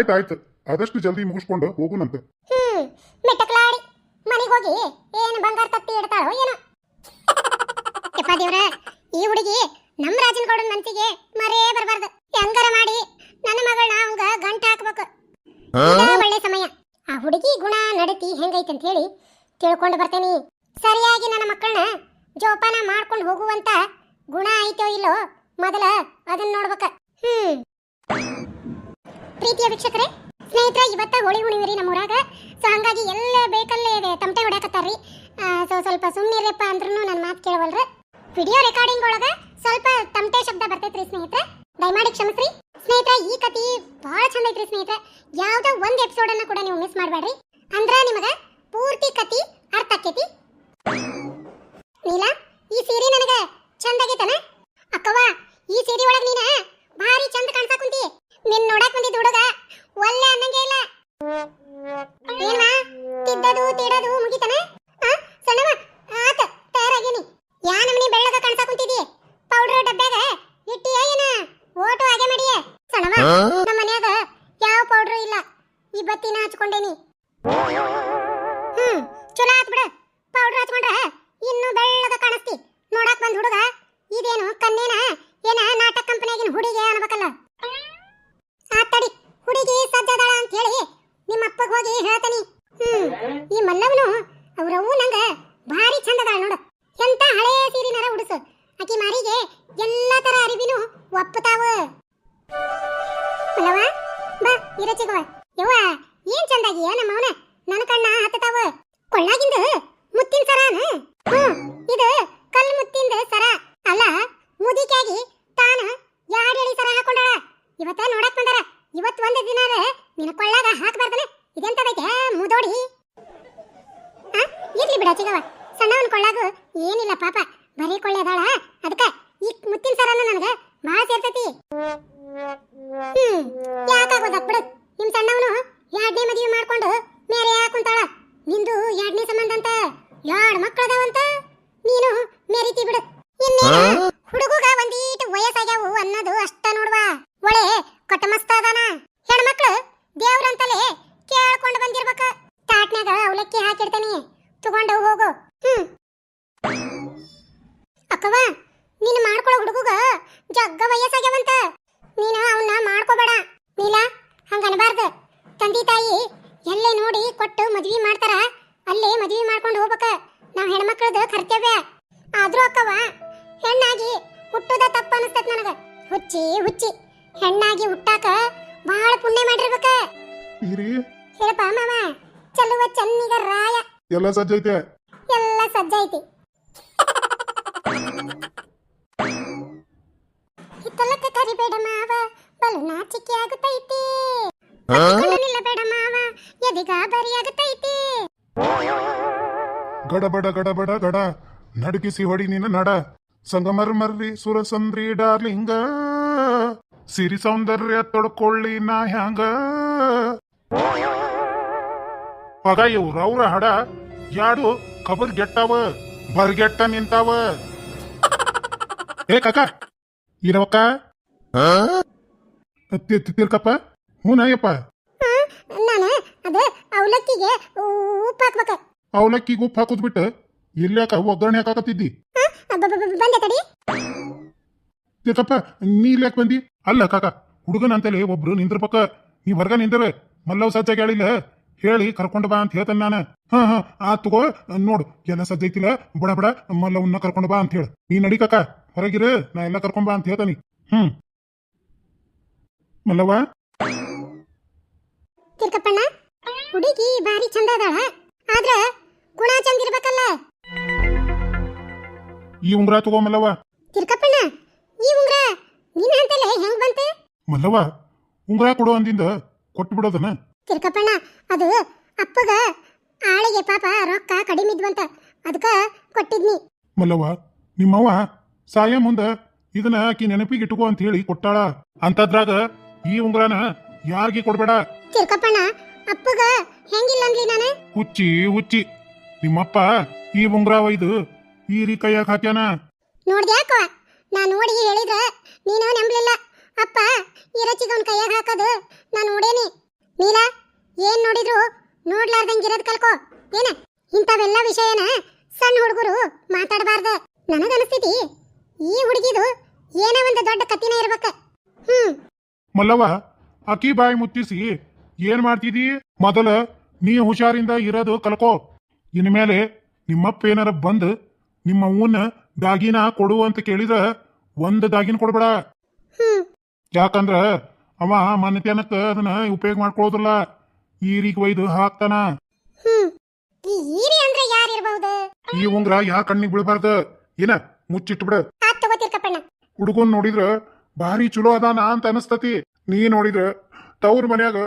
ಆಯ್ತಾಯ್ತು ಆದಷ್ಟು ಜಲ್ದಿ ಮುಗಿಸ್ಕೊಂಡು ಹೋಗುನಂತೆ ಹ್ಮ್ ಮೆಟ್ಟಕ್ಲಾಡಿ. ಮನೆಗೆ ಹೋಗಿ ಏನು ಬಂಗಾರ ತತ್ತಿ ಇಡ್ತಾಳೋ ಏನೋ. ಯಪ್ಪ ದೇವ್ರ ಈ ಹುಡುಗಿ ನಮ್ಮ ರಾಜನಗೌಡನ ಮನಸ್ಸಿಗೆ ಮರೇ ಬರಬಾರ್ದು. ಹೆಂಗಾರ ಮಾಡಿ ನನ್ನ ಮಗಳನ್ನ ಅವಂಗ ಗಂಟ ಹಾಕ್ಬೇಕು. ಇದೇ ಒಳ್ಳೆ ಸಮಯ. ಆ ಹುಡುಗಿ ಗುಣ ನಡತಿ ಹೆಂಗೈತೆ ಅಂತ ಹೇಳಿ ತಿಳ್ಕೊಂಡು ಬರ್ತೇನಿ. ಸರಿಯಾಗಿ ನನ್ನ ಮಕ್ಕಳನ್ನ ಜೋಪಾನ ಮಾಡ್ಕೊಂಡು ಹೋಗುವಂತ ಗುಣ ಐತೋ ಇಲ್ಲೋ ಮೊದಲ ಅದನ್ನ ನೋಡ್ಬೇಕ. ಹ್ಮ್. ಪ್ರೀತಿಯ ವೀಕ್ಷಕರೇ, ಸ್ನೇಹಿತರೆ, ಇವತ್ತ ಹೋಳಿ ಹುಣಿವಿರಿ ನಮ್ಮ ಊರಾಗ ಸೊ ಹಂಗಾಗಿ ಎಲ್ಲ ಬೇಕಲ್ಲೇ ತಮಟೆ ಹೊಡ್ಯಾಕತ್ತಾರ್ರಿ. ಸೊ ಸ್ವಲ್ಪ ಸುಮ್ಮನಿರಪ್ಪ ಅಂದ್ರೂ ನನ್ನ ಮಾತು ಕೇಳವಲ್ರ. ವಿಡಿಯೋ ರೆಕಾರ್ಡಿಂಗ್ ಒಳಗ ಸ್ವಲ್ಪ ತಮಟೆ ಶಬ್ದ ಬರ್ತೈತ್ರಿ ಸ್ನೇಹಿತರೆ. ದಯಮಾಡಿ ಕ್ಷಮಿಸ್ರಿ. ಸ್ನೇಹಿತರೆ, ಈ ಕತಿ ಬಹಳ ಚಂದ ಐತ್ರಿ ಸ್ನೇಹಿತರೆ. ಯಾವುದೋ ಒಂದ್ ಎಪಿಸೋಡ್ ಅನ್ನ ಕೂಡ ನೀವು ಮಿಸ್ ಮಾಡಬೇಡ್ರಿ. ಅಂದ್ರ ನಿಮಗ ಪೂರ್ತಿ ಕತಿ ಅರ್ಥ ಆಕೇತಿ ನೀಲಾ, ಈ ಸೀರೆ ನನಗೆ ಚಂದ ಆಗೈತನ? ಅಕ್ಕವ್ವ, ಈ ಸೀರೆ ಒಳಗ ನೀನ ಭಾರಿ ಚಂದ ಕಾಣ್ಸಾಕ್ ಕುಂತಿ. ನಿನ್ ನೋಡಕ್ ಬಂದಿದ್ ಹುಡುಗ? ಒಳ್ಳೆ ಅನ್ನಂಗೆ ಇಲ್ಲ. ಏನ್ವಾ? ತಿದ್ದದು ತೀಡದು ಮುಗಿತನ? ಸಣ್ಣವ ಆತ ತಯಾರಾಗೀನಿ ಯಾ ನಮನಿ ಬೆಳ್ಳಗ ಕಾಣ್ತಾ ಕುಂತಿದಿ ಪೌಡರ್ ಡಬ್ಬ್ಯಾಗ ಇಟ್ಟಿ ಏನ? ಓಟು ಹಾಗೆ ಮಾಡಿಯ? ಸಣ್ಣವ ನಮ್ಮ ಮನ್ಯಾಗ ಯಾವ ಪೌಡರ್ ಇಲ್ಲ. ಈ ಬತ್ತಿನ ಹಚ್ಕೊಂಡೇನಿ. ಹ್ಮ್ ಚಲೋ ಆತ್ ಬಿಡ. ಪೌಡರ್ ಹಚ್ಕೊಂಡ್ರ ಇನ್ನು ಬೆಳ್ಳಗ ಕಾಣಿಸ್ತಿ. ನೋಡಕ್ ಬಂದ್ ಹುಡುಗ ಇದೇನು ಕನ್ನೇನ ಏನ ನಾಟಕ ಕಂಪನಿಯಾಗಿನ ಹುಡುಗಿ ಅನ್ಬೇಕಲ್ಲ ಆತಡಿ ಹುಡುಗಿ ಸಜ್ಜದಾಳ ಅಂತ ಹೇಳಿ ನಿಮ್ಮ ಅಪ್ಪಗೆ ಹೋಗಿ ಹೇಳ್ತಾನಿ ಹ್ಮ್ ಈ ಮಲ್ಲವನು ಅವ್ರವ್ವ ನಂಗ ಭಾರಿ ಚಂದದಾಳ ನೋಡು ಎಂತ ಹಳೆ ಸೀರಿನರ ಉಡುಸು ಆಕಿ ಮಾರಿಗೆ ಎಲ್ಲಾ ತರ ಅರಿವಿನು ಒಪ್ಪತಾವ ಮಲ್ಲವ ಬಾ ಇರಚಿಗವ ಯವ್ವ, ಏನ್ ಚಂದಾಗಿಯ ನಮ್ಮ ಅವನ ನನ್ನ ಕಣ್ಣ ಹತ್ತತಾವ. ಕೊಳ್ಳಾಗಿಂದ ಮುತ್ತಿನ ಸರಾನ? ಹ್ಮ್ ಇದು ಕಲ್ ಮುತ್ತಿಂದ ಸರ. ಅಲ್ಲ ಮುದಿಕಾಗಿ ತಾನ ಹೇಳಿ ಸರ ಹಾಕೊಂಡಾಳ? ಇವತ್ತ ನೋಡಕ್ ಬಂದಾರ. ಇವತ್ ಒಂದ್ ದಿನ ನಿನ್ನ ಕೊಳ್ಳಾಗ ಹಾಕ್ಬಾರ್ದನ. ಇದೆಂತದೈತೆ ಮುದೋಡಿ? ಆ ಇರ್ಲಿ ಬಿಡ ಚಿಗವ. ಸಣ್ಣವನ್ ಕೊಳ್ಳಾಗು ಏನಿಲ್ಲ ಪಾಪ. ಬರೀ ಕೊಳ್ಳೆ ಅದಾಳ. ಅದಕ್ಕ ಈ ಮುತ್ತಿನ ಸರನ ನನಗ ಬಾಳ ಸೇರ್ತೈತಿ. ಹ್ಮ್ ಯಾಕಾಗೋದಕ್ ಬಿಡು ನಿಮ್ ಸಣ್ಣವನು ಎರಡನೇ ಮದುವೆ ಮಾಡ್ಕೊಂಡು ಮೇರೆ ಕುಂತಾಳ? ನಿಂದು ಎರಡನೇ ಸಂಬಂಧ ಅಂತ ಎರಡ್ ಮಕ್ಕಳದಾವಂತ ನೀನು ಮೇರಿತಿ ಬಿಡು. ಇನ್ನ ಹುಡುಗಗ ಒಂದೀಟು ವಯಸ್ಸಾಗ್ಯಾವು ಅನ್ನೋದು ಅಷ್ಟ ನೋಡ್ವಾ. ಒಳೆ ಕೊಟ್ಟ ಮಸ್ತ ಅದಾನ. ಹೆಣ್ಮಕ್ಳು ದೇವ್ರಂತಲೇ ಕೇಳ್ಕೊಂಡು ಬಂದಿರ್ಬೇಕ. ತಾಟ್ನ್ಯಾಗ ಅವಲಕ್ಕಿ ಹಾಕಿಡ್ತೇನಿ. ತಗೊಂಡು ಹೋಗು. ಹ್ಮ್. ಅಕ್ಕವ ನೀನು ಮಾಡ್ಕೊಳ್ಳೋ ಹುಡುಗುಗ ಜಗ್ಗ ವಯಸ್ಸಾಗ್ಯಾವಂತ. ಮಾಡಿರ್ಬೇಕ? ಇರಿ. ಹೇಳಪ್ಪ ಮಾವ ಚಲುವ ಚನ್ನಿಗ ರಾಯ. ಎಲ್ಲ ಸಜ್ಜೈತೆ ಎಲ್ಲ ಸಜ್ಜೈತಿ ಹಿತ್ತಲಕ್ಕ ಕರಿಬೇಡ ಮಾವ ಬಲು ನಾಚಿಕೆ ಆಗುತ್ತೈತಿ ಬೇಡ ಮಾವ ಎದಿಗ ಬರಿ ಆಗುತ್ತೈತಿ ಗಡಬಡ ಗಡಬಡ ಗಡ ನಡುಗಿಸಿ ಹೊಡಿ ನಿನ್ನ ನಡ. ಸಂಗಮರ್ ಮರ್ರಿ ಸುರಸಂದ್ರಿ ಡಾರ್ಲಿಂಗ. ಸಿರಿ ಸೌಂದರ್ಯ ತೊಡ್ಕೊಳ್ಳಿ ನಾ ಹ್ಯಾಂಗ? ಪದ ಇವ್ರ ಅವ್ರ ಹಡ ಯಾಡು ಕಬರ್ ಗೆಟ್ಟವ ಬರ್ಗೆಟ್ಟ ನಿಂತಾವ. ಏ ಕಕ್ಕ ಇರವಕ್ಕ? ತಿರ್ಕಪ್ಪ ಹ್ಞೂ ನಾಯಪ್ಪ. ನಾನು ಅದು ಅವಲಕ್ಕಿಗೆ ಉಪ್ಪು ಹಾಕ್ಬೇಕ. ಅವಲಕ್ಕಿಗೆ ಉಪ್ಪು ಹಾಕೋದ್ಬಿಟ್ಟು ಇಲ್ಯಾಕ ಒಗ್ಗರಣೆ ಹಾಕಾಕತ್ತಿದ್ದಿ. ಬಂದೆ ತಡಿ. ತಿರ್ಕಪ್ಪ ನೀ ಯಾಕೆ ಬಂದಿ? ಅಲ್ಲ ಕಾಕ ಹುಡುಗನ ಅಂತೇಳಿ ಒಬ್ರು ಪಕ್ಕ. ನೀ ಹೊರಗ ನಿಂದ್ರ ಮಲ್ಲವ್ ಸಜ್ಜಾಗ ಹೇಳಿಲ್ಲ ಹೇಳಿ ಕರ್ಕೊಂಡು ಬಾ ಅಂತ ಹೇಳ್ತಾನೆ ನಾನು. ಹಾ ಹಾ ಆ ತಗೋ ನೋಡು ಎಲ್ಲ ಸಜ್ಜೈತಿಲ್ಲ ಬಡ ಬಡ ಮಲ್ಲವನ್ನ ಕರ್ಕೊಂಡು ಬಾ ಅಂತ ಹೇಳಿ. ನೀ ನಡಿ ಕಾಕ ಹೊರಗಿರು ನಾ ಎಲ್ಲ ಕರ್ಕೊಂಡ್ ಬಾ ಅಂತ ಹೇಳ್ತಾನಿ. ಹ್ಮ್. ಮಲ್ಲವ್ವ? ತಿರ್ಕಪ್ಪಣ್ಣ ಹುಡುಗಿ ಬಾರಿ ಚಂದ ಅದಾಳ. ಆದ್ರ ಗುಣ ಚಂದ ಇರ್ಬೇಕಲ್ಲ. ಈ ಉಂಗ್ರ ತಗೋ ಮಲ್ಲವ್ವ. ತಿರ್ಕಪ್ಪಣ್ಣ ನಿನ್ನ ಅಂತಲೇ ಹೆಂಗ್ ಬಂತು? ಮಲ್ಲವ್ವ ಉಂಗುರ ಕೊಡು ಅಂದಿಂದ ಕೊಟ್ಟು ಬಿಡೋದನ ತಿರ್ಕಪ್ಪಣ್ಣ ಅದು ಅಪ್ಪಗ ಆಳಿಗೆ ಪಾಪ ರೊಕ್ಕ ಕಡಿಮೆ ಇದ್ವಂತ ಅದಕ್ಕ ಕೊಟ್ಟಿದ್ನಿ. ಮಲ್ಲವ್ವ ನಿಮ್ಮವ್ವ ಸಾಯ ಮುಂದ ಇದನ್ನ ಆಕಿ ನೆನಪಿಗೆ ಇಟ್ಕೋ ಅಂತ ಹೇಳಿ ಕೊಟ್ಟಾಳ. ಅಂತದ್ರಾಗ ಈ ಉಂಗುರನ ಯಾರಿಗೆ ಕೊಡ್ಬೇಡ? ತಿರ್ಕಪ್ಪಣ್ಣ ಅಪ್ಪಗ ಹೆಂಗಿಲ್ಲ ಅಂದ್ಲಿ ನಾನು? ಹುಚ್ಚಿ ಹುಚ್ಚಿ. ನಿಮ್ಮಪ್ಪ ಈ ಉಂಗುರ ಒಯ್ದು ಈ ರೀ ಕೈಯಾಗ ಹಾಕ್ಯಾನ? ನೋಡ್ದ್ಯಾಕೋ ನಾ ನೋಡಿ ಹೇಳಿದ್ರ ನೀನು ನಂಬಲಿಲ್ಲ. ಅಪ್ಪ ಈ ರಚಿಗವನ್ ಕೈಯಾಗ ಹಾಕೋದು ನಾ ನೋಡೇನಿ. ನೀಲಾ, ಏನ್ ನೋಡಿದ್ರು ನೋಡ್ಲಾರ್ದಂಗಿರೋದ್ ಕಲ್ಕೋ ಏನ, ಇಂಥವೆಲ್ಲ ವಿಷಯನ ಸಣ್ಣ ಹುಡುಗರು ಮಾತಾಡಬಾರ್ದ. ನನಗನಿಸ್ತೈತಿ, ಈ ಹುಡುಗಿದು ಏನೋ ಒಂದು ದೊಡ್ಡ ಕತ್ತಿನ ಇರ್ಬೇಕ. ಹ್ಮ್. ಮಲ್ಲವ್ವ ಅಕ್ಕಿ ಬಾಯಿ ಮುತ್ತಿಸಿ ಏನ್ ಮಾಡ್ತಿದಿ? ಮೊದಲ ನೀ ಹುಷಾರಿಂದ ಇರೋದು ಕಲ್ಕೋ ಇನ್ಮೇಲೆ ನಿಮ್ಮಪ್ಪ ಏನಾರ ಬಂದು ನಿಮ್ಮ ಅವ್ವನ್ನ ದಾಗಿನ ಕೊಡು ಅಂತ ಕೇಳಿದ್ರ ಒಂದ್ ದಾಗಿನ ಕೊಡ್ಬೇಡ. ಯಾಕಂದ್ರ ಅವ ಮನೆತನಕ್ಕ ಅದನ್ನ ಉಪಯೋಗ ಮಾಡ್ಕೊಳೋದಿಲ್ಲ. ಈರಿಗ್ ಒಯ್ದು ಹಾಕ್ತಾನ. ಈ ಉಂಗ್ರ ಯಾ ಕಣ್ಣಿಗೆ ಬೀಳ್ಬಾರ್ದ? ಏನ ಮುಚ್ಚಿಟ್ಬಿಡ ಹುಡುಗನ್ ನೋಡಿದ್ರ ಭಾರಿ ಚಲೋ ಅದಾನ ಅಂತ ಅನಸ್ತತಿ. ನೀ ನೋಡಿದ್ರ ತವ್ರ ಮನ್ಯಾಗ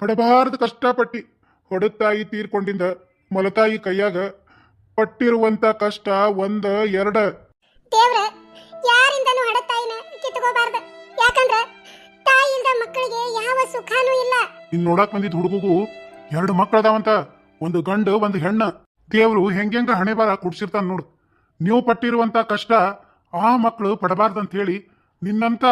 ಪಡಬಾರ್ದು ಕಷ್ಟಪಟ್ಟಿ. ಹೊಡತಾಯಿ ತೀರ್ಕೊಂಡಿಂದ ಮೊಲತಾಯಿ ಕೈಯಾಗ ಪಟ್ಟಿರುವಂತ ಕಷ್ಟ ಒಂದ ಎರಡ. ದೇವ್ರ ಯಾರಿಂದನೂ ಹಡತಾಯಿನ ಕಿತ್ಕೋಬಾರ್ದ ಯಾಕಂದ್ರ ತಾಯಿಯಿಂದ ಮಕ್ಕಳಿಗೆ ಯಾವ ಸುಖಾನೂ ಇಲ್ಲ. ಇನ್ ನೋಡಕ್ ಬಂದಿದ್ ಹುಡುಗಗೂ ಎರಡು ಮಕ್ಕಳದಾವಂತ ಒಂದು ಗಂಡು ಒಂದು ಹೆಣ್ಣ. ದೇವ್ರು ಹೆಂಗೆಂಗ ಹಣೆ ಬಾರ ಕುಡ್ಸಿರ್ತಾನ ನೋಡು. ನೀವು ಪಟ್ಟಿರುವಂತ ಕಷ್ಟ ಆ ಮಕ್ಕಳು ಪಡಬಾರ್ದಂತ ಹೇಳಿ ನಿನ್ನಂತ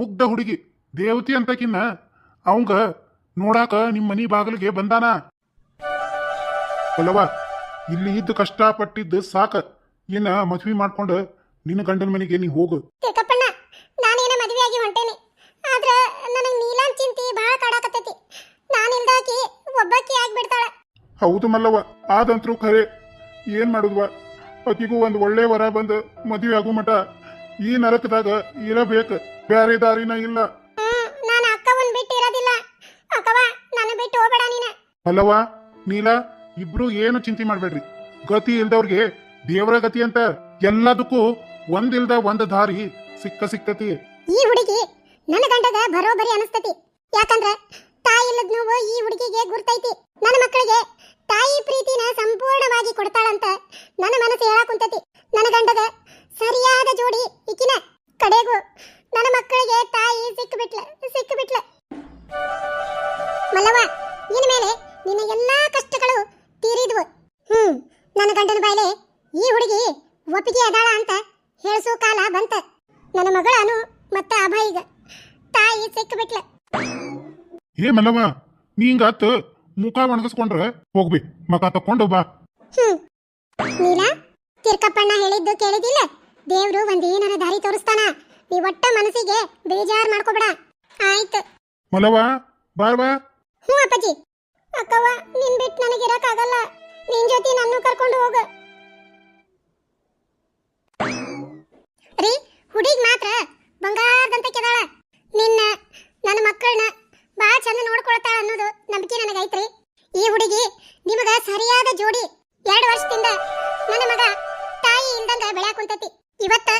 ಮುಗ್ಧ ಹುಡುಗಿ ದೇವತಿ ಅಂತಕಿನ್ನ ಅವಂಗ ನೋಡಾಕ ನಿಮ್ಮ ಮನಿ ಬಾಗಿಲಿಗೆ ಬಂದಾನ. ಇಲ್ಲಿ ಇದ್ದು ಕಷ್ಟ ಪಟ್ಟಿದ್ದು ಸಾಕ. ಇನ್ನ ಮದ್ವಿ ಮಾಡ್ಕೊಂಡು ನಿನ್ನ ಗಂಡನ ಮನೆಗೆ ನೀ ಹೋಗು. ತಿಳ್ಕಪ್ಪಣ್ಣ ನಾನೇನ ಮದುವೆ ಆಗಿ ಹೊಂಟೇನಿ. ಆದ್ರೆ ನನಗೆ ನೀಲಾನ್ ಚಿಂತಿ ಬಹಳ ಕಾಡಾಕತ್ತೈತಿ. ನಾನಿಲ್ದಾಕಿ ಒಬ್ಬಾಕಿ ಆಗ್ಬಿಡ್ತಾಳ. ಹೌದು ಮಲ್ಲವ್ವ ಆದಂತ್ರು ಖರೆ. ಏನ್ ಮಾಡುದ್ವ? ಅಕಿಗೂ ಒಂದು ಒಳ್ಳೆ ವರ ಬಂದು ಮದುವೆ ಆಗು ಮಟ ಈ ನರಕದಾಗ ಇರಬೇಕು. ಬ್ಯಾರೆ ದಾರಿನ ಇಲ್ಲ. ನಾನು ಅಕ್ಕವನ್ ಬಿಟ್ಟು ಇರೋದಿಲ್ಲ. ಅಕ್ಕವ ನನ್ನ ಬಿಟ್ಟು ಹೋಗಬೇಡ ನೀನ. ಮಲ್ಲವ್ವ ನೀಲ ಇಬ್ರು ಏನು ಚಿಂತೆ ಮಾಡ್ಬೇಡ್ರಿ. ಗತಿ ಇಲ್ದವ್ರಿಗೆ ದೇವರ ಗತಿ ಅಂತ ಎಲ್ಲದಕ್ಕೂ ಒಂದಿಲ್ದ ಒಂದ್ ದಾರಿ ಸಿಕ್ಕ ಸಿಕ್ತತಿ. ಈ ಹುಡುಗಿ ನನ್ನ ಗಂಡಗ ಬರೋಬರಿ ಅನಿಸ್ತತಿ. ಯಾಕಂದ್ರ ತಾಯಿ ಇಲ್ಲದ ನೋವು ಈ ಹುಡುಗಿಗೆ ಗುರ್ತೈತಿ. ನನ್ನ ಮಕ್ಕಳಿಗೆ ತಾಯಿ ಪ್ರೀತಿನ ಸಂಪೂರ್ಣವಾಗಿ ಕೊಡ್ತಾಳಂತ ನನ್ನ ಮನಸ್ಸು ಹೇಳಾಕುಂತತಿ. ನನ್ನ ಗಂಡಗ ಏ ಮಲ್ಲವ್ವ ನೀ ಹಿಂಗಾತ್ ಮುಖ ಒಣಗಿಸ್ಕೊಂಡ್ರೆ ಹೋಗ್ಬಿ ಮಕ ತಕೊಂಡು ಬಾ. ಹ್ಮ್. ನೀಲಾ ತಿರ್ಕಪ್ಪಣ್ಣ ಹೇಳಿದ್ದು ಕೇಳಿದಿಲ್ಲ ದೇವ್ರು ಒಂದೇನಾರ ದಾರಿ ತೋರಿಸ್ತಾನ. ನೀ ಒಟ್ಟ ಮನಸ್ಸಿಗೆ ಬೇಜಾರ್ ಮಾಡ್ಕೋಬೇಡ. ಆಯ್ತು. ಮಲವ ಬಾರ್ವಾ ಹ್ಞೂ ಅಪ್ಪಾಜಿ. ಅಕ್ಕವ್ವ ನಿನ್ ಬಿಟ್ಟು ನನಗಿರಕ್ಕಾಗಲ್ಲ ನಿನ್ ಜೊತೆ ನನ್ನ ಕರ್ಕೊಂಡು ಹೋಗ. ರೀ ಹುಡುಗಿ ಮಾತ್ರ ಬಂಗಾರದಂತ ಕೆದಾಳ. ನಿನ್ನ ನನ್ನ ಮಕ್ಕಳನ್ನ ಬಹಳ ಚಂದ ನೋಡ್ಕೊಳ್ತಾಳ ಅನ್ನೋದು ನಂಬಿಕೆ ನನಗೈತ್ರಿ ಈ ಹುಡುಗಿ ನಿಮಗ ಸರಿಯಾದ ಜೋಡಿ ಎರಡು ವರ್ಷದಿಂದ ನನ್ನ ಮಗ ತಾಯಿ ಇಲ್ದಂಗ ಬೆಳ್ಯಾಕ ಕುಂತತಿ. ಇವತ್ತ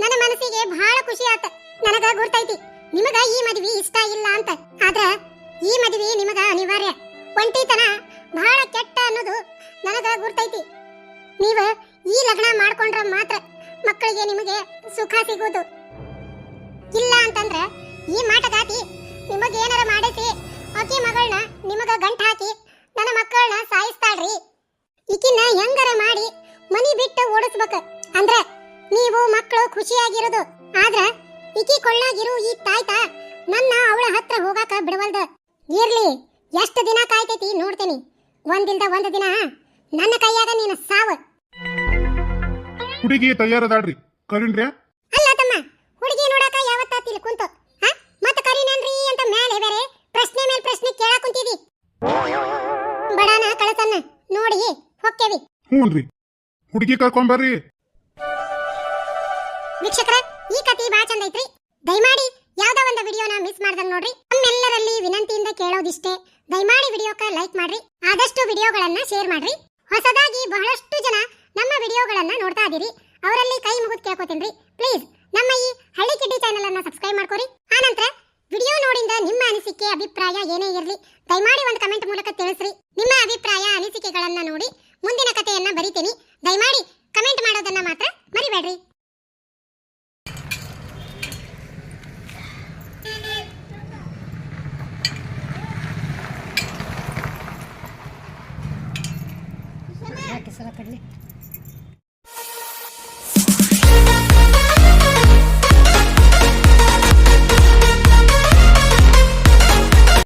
ನನ್ನ ಮನಸ್ಸಿಗೆ ಬಹಳ ಖುಷಿ ಆತ. ನನಗ ಗುರ್ತೈತಿ. ನಿಮಗ ಈ ಮದ್ವಿ ಇಷ್ಟ ಇಲ್ಲ ಅಂತ. ಆದ್ರ ಈ ಮದ್ವಿ ನಿಮಗ ಅನಿವಾರ್ಯ. ಒಂಟಿತನ ಬಹಳ ಕೆಟ್ಟ ಅನ್ನೋದು ನನಗ ಗುರ್ತೈತಿ. ನೀವು ಈ ಲಗ್ನ ಮಾಡ್ಕೊಂಡ್ರ ಮಾತ್ರ ಮಕ್ಕಳಿಗೆ ನಿಮಗೆ ಸುಖ ಸಿಗೋದು. ಇಲ್ಲ ಅಂತಂದ್ರ ಈ ಮಾಟಗಾತಿ ನಿಮಗ ಏನಾರ ಮಾಡಿಸಿ ಆಕಿ ಮಗಳನ್ನ ನಿಮಗ ಗಂಟ ಹಾಕಿ ನನ್ನ ಮಕ್ಕಳನ್ನ ಸಾಯಿಸ್ತಾಳ್ರಿ. ಈಕಿನ ಹೆಂಗಾರ ಮಾಡಿ ಮನಿ ಬಿಟ್ಟು ಓಡಿಸ್ಬೇಕ? ಅಂದ್ರ ನೀವು ಮಕ್ಕಳು ಖುಷಿಯಾಗಿರೋದು. ಆದ್ರ ಇಕಿ ಕೊಳ್ಳಾಗಿರು ಈ ತಾಯ್ತ ನನ್ನ ಅವಳ ಹತ್ರ ಹೋಗಾಕ ಬಿಡವಲ್ದ. ಇರ್ಲಿ ಎಷ್ಟು ದಿನ ಕಾಯ್ತೈತಿ ನೋಡ್ತೇನಿ. ಒಂದಿಲ್ದ ಒಂದ್ ದಿನ ನನ್ನ ಕೈಯಾಗ ನೀನು ಸಾವು. ಹುಡುಗಿ ತಯಾರದಾಡ್ರಿ ಕರೀನ್ರಿ ಅಲ್ಲ ತಮ್ಮ ಹುಡುಗಿ ನೋಡಾಕ ಯಾವತ್ತಾತಿಲ್ ಕುಂತು. ಕುಂತಿದಿ ಬಡಾನ ಕಳತನ್ನ ನೋಡಿ ಹೊಕ್ಕೆವಿ ಹ್ಞೂನ್ರಿ ಹುಡುಗಿ ಕರ್ಕೊಂಬರ್ರಿ ವೀಕ್ಷಕರ ಈ ಕತಿ ಬಹಳ ಚಂದ ಐತ್ರಿ. ದಯಮಾಡಿ ಯಾವ್ದೋ ಒಂದು ವಿಡಿಯೋನ ಮಿಸ್ ಮಾಡ್ದಂಗ ನೋಡ್ರಿ. ನಮ್ಮೆಲ್ಲರಲ್ಲಿ ವಿನಂತಿಯಿಂದ ಕೇಳೋದಿಷ್ಟೇ. ದಯಮಾಡಿ ವಿಡಿಯೋಕ ಲೈಕ್ ಮಾಡ್ರಿ. ಆದಷ್ಟು ವಿಡಿಯೋಗಳನ್ನ ಶೇರ್ ಮಾಡ್ರಿ. ಹೊಸದಾಗಿ ಬಹಳಷ್ಟು ಜನ ನಮ್ಮ ವಿಡಿಯೋಗಳನ್ನ ನೋಡ್ತಾ ಇದೀರಿ. ಅವರಲ್ಲಿ ಕೈ ಮುಗಿದು ಕೇಳ್ಕೊತೀನಿ ಪ್ಲೀಸ್ ನಮ್ಮ ಈ ಹಳ್ಳಿ ಕಿಡ್ಡಿ ಚಾನೆಲ್ ಅನ್ನ ಸಬ್ಸ್ಕ್ರೈಬ್ ಮಾಡ್ಕೊರಿ. ಆನಂತರ ವಿಡಿಯೋ ನೋಡಿಂದ ನಿಮ್ಮ ಅನಿಸಿಕೆ, ಅಭಿಪ್ರಾಯ ಏನೇ ಇರಲಿ, ದಯಮಾಡಿ ಒಂದು ಕಮೆಂಟ್ ಮೂಲಕ ತಿಳಿಸ್ರಿ. ನಿಮ್ಮ ಅಭಿಪ್ರಾಯ, ಅನಿಸಿಕೆಗಳನ್ನು ನೋಡಿ ಮುಂದಿನ ಕಥೆಯನ್ನ ಬರಿತೀನಿ. ದಯಮಾಡಿ ಕಮೆಂಟ್ ಮಾಡೋದನ್ನ ಮಾತ್ರ ಮರಿಬೇಡ್ರಿ.